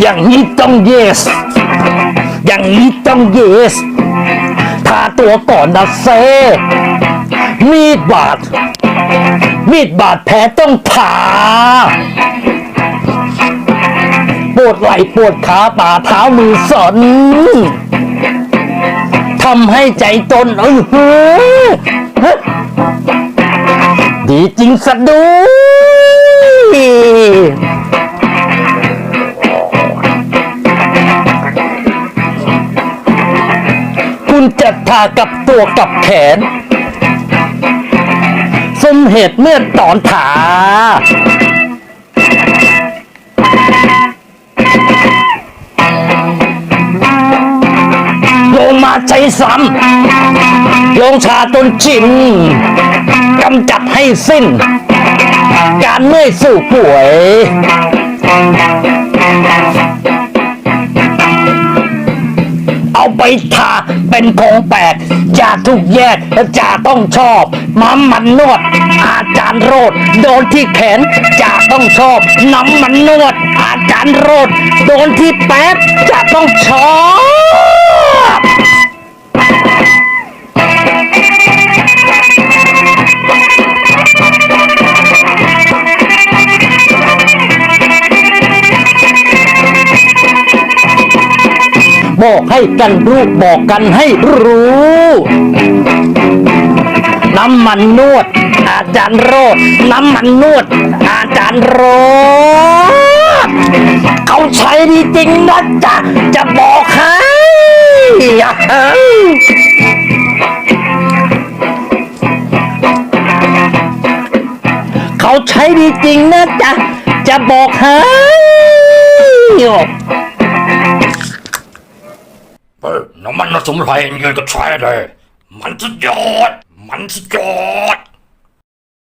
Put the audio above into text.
อย่างนี้ต้อง yes อย่างนี้ต้อง yes ทาตัวก่อนนะเซ มีดบาด มีดบาดแผลต้องผ่าปวดไหล่ปวดขาป่าเท้ามือสนทำให้ใจตนเออหือฮดีจริงสะดุย คุณจะทากับตัวกับแขน สมเหตุเมื่อตอนถาลงมาใช้ซ้ำลงชาจนชิมกำจัดให้สิ้น การเมื่อยสู่ป่วย ไปทาเป็นของแปลกอย่าทุกแยกจะต้องชอบน้ำมันนวด อาจารย์โรดโดนที่แขนจะต้องชอบน้ำมันนวด อาจารย์โรดโดนที่แป๊บจะต้องชอบ บอกให้กันรู้บอกกันให้รู้ น้ำมันนวด อาจารย์โรดน้ำมันนวด อาจารย์โรดเขาใช้ดีจริงนะจ๊ะจะบอกให้อะเขาใช้ดีจริงนะจ๊ะจะบอกให้ เฮ้ยน้ำมันสมไพรเงินก็ใช้เลย มันสุดยอด มันสุดยอด